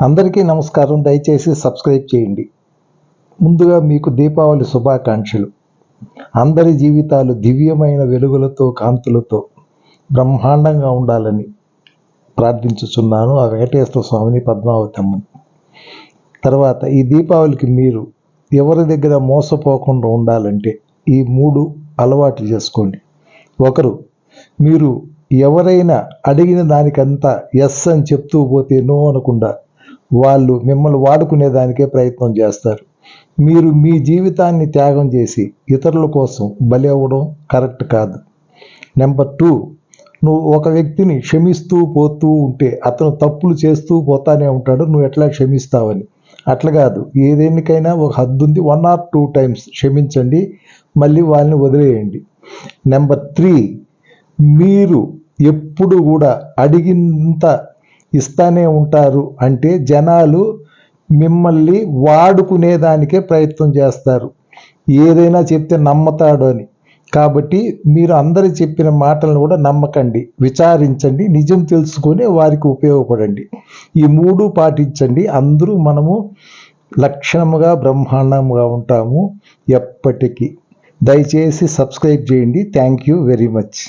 అందరికీ నమస్కారం. దయచేసి సబ్స్క్రైబ్ చేయండి. ముందుగా మీకు దీపావళి శుభాకాంక్షలు. అందరి జీవితాలు దివ్యమైన వెలుగులతో కాంతులతో బ్రహ్మాండంగా ఉండాలని ప్రార్థించుచున్నాను ఆ వెంకటేశ్వర స్వామిని పద్మావతమ్మని. తర్వాత ఈ దీపావళికి మీరు ఎవరి దగ్గర మోసపోకుండా ఉండాలంటే ఈ మూడు అలవాట్లు చేసుకోండి. ఒకరు మీరు ఎవరైనా అడిగిన దానికంతా ఎస్ అని చెప్తూ పోతే నో అనకుండా వాళ్ళు మిమ్మల్ని వాడుకునేదానికే ప్రయత్నం చేస్తారు. మీరు మీ జీవితాన్ని త్యాగం చేసి ఇతరుల కోసం బలి అవ్వడం కరెక్ట్ కాదు. నెంబర్ టూ నువ్వు ఒక వ్యక్తిని క్షమిస్తూ పోతూ ఉంటే అతను తప్పులు చేస్తూ పోతానే ఉంటాడు నువ్వు ఎట్లా క్షమిస్తావని. అట్లా కాదు ఏదేనికైనా ఒక హద్దు ఉంది వన్ ఆర్ టూ టైమ్స్ క్షమించండి మళ్ళీ వాళ్ళని వదిలేయండి. నెంబర్ త్రీ మీరు ఎప్పుడు కూడా అడిగినంత ఇస్తానే ఉంటారు అంటే జనాలు మిమ్మల్ని వాడుకునేదానికే ప్రయత్నం చేస్తారు. ఏదైనా చెప్తే నమ్మతాడు అని. కాబట్టి మీరు అందరు చెప్పిన మాటలను కూడా నమ్మకండి విచారించండి నిజం తెలుసుకొని వారికి ఉపయోగపడండి. ఈ మూడు పాటించండి. అందరూ మనము లక్షణముగా బ్రహ్మాండంగా ఉంటాము ఎప్పటికీ. దయచేసి సబ్స్క్రైబ్ చేయండి. Thank you very much.